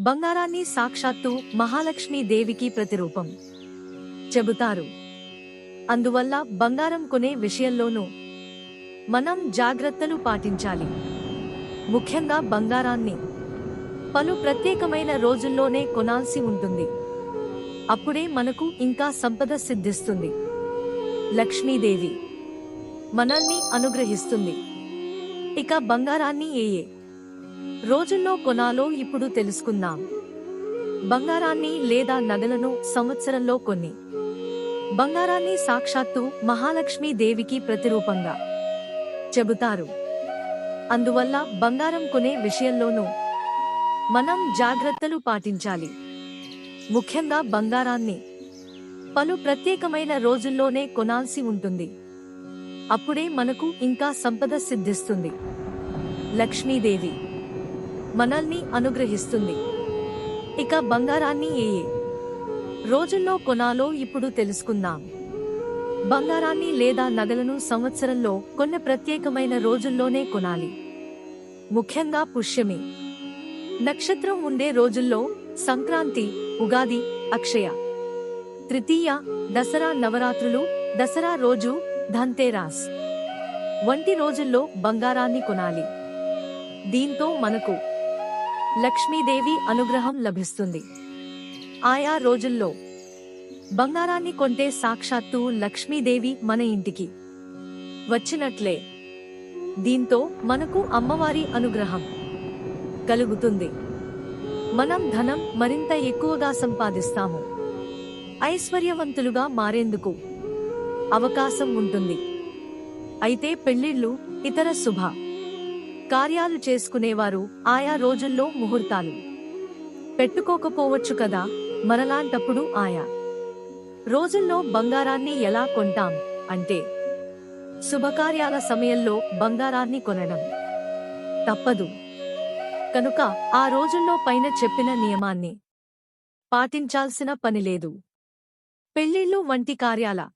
బంగారాన్ని సాక్షాత్తు మహాలక్ష్మీ దేవికి ప్రతిరూపం. చెబుతారు. అందువల్ల బంగారం కొనే విషయంలోనూ మనం జాగ్రత్తలు పాటించాలి. ముఖ్యంగా బంగారాన్ని. పలు ప్రత్యేకమైన రోజుల్లోనే కొనాల్సి ఉంటుంది. అప్పుడే మనకు ఇంకా సంపద సిద్ధిస్తుంది. లక్ష్మీదేవి మనల్ని అనుగ్రహిస్తుంది. ఇక బంగారాన్ని ఏ ఏ రోజుల్లో కొనాలో ఇప్పుడు తెలుసుకుందాం. బంగారాన్ని లేదా నగలను సంవత్సరంలో కొన్ని. బంగారాన్ని సాక్షాత్తు మహాలక్ష్మీ దేవికి ప్రతిరూపంగా చెబుతారు. అందువల్ల బంగారం కొనే విషయంలోనూ మనం జాగ్రత్తలు పాటించాలి. ముఖ్యంగా బంగారాన్ని పలు ప్రత్యేకమైన రోజుల్లోనే కొనాల్సి ఉంటుంది. అప్పుడే మనకు ఇంకా సంపద సిద్ధిస్తుంది. లక్ష్మీదేవి మనల్ని అనుగ్రహిస్తుంది. ఇక బంగారాన్ని ఏ ఏ రోజుల్లో కొనాలో ఇప్పుడు తెలుసుకుందాం. బంగారాన్ని లేదా నగలను సంవత్సరంలో కొన్ని ప్రత్యేకమైన రోజుల్లోనే కొనాలి. ముఖ్యంగా పుష్యమి. నక్షత్రం ఉండే రోజుల్లో సంక్రాంతి ఉగాది అక్షయ. తృతీయ దసరా నవరాత్రులు దసరా రోజు ధన్తేరాస్. వంటి రోజుల్లో బంగారాన్ని కొనాలి. దీంతో మనకు లక్ష్మీదేవి అనుగ్రహం లభిస్తుంది. ఆయా రోజుల్లో బంగారాన్ని కొంటే సాక్షాత్తు లక్ష్మీదేవి మన ఇంటికి. వచ్చినట్లే. దీంతో మనకు అమ్మవారి అనుగ్రహం కలుగుతుంది. మనం ధనం మరింత ఎక్కువగా సంపాదిస్తాము. ఐశ్వర్యవంతులుగా మారేందుకు అవకాశం ఉంటుంది. అయితే పెళ్ళిళ్ళు ఇతర శుభ కార్యాలు చేసుకునేవారు ఆయా రోజుల్లో ముహూర్తాలు. పెట్టుకోకపోవచ్చు కదా మరలాంటప్పుడు ఆయా. రోజుల్లో బంగారాన్ని ఎలా కొంటాం అంటే శుభకార్యాల సమయంలో బంగారాన్ని కొనడం. తప్పదు. కనుక ఆ రోజుల్లో పైన చెప్పిన నియమాన్ని పాటించాల్సిన పనిలేదు పెళ్ళిళ్ళు వంటి కార్యాల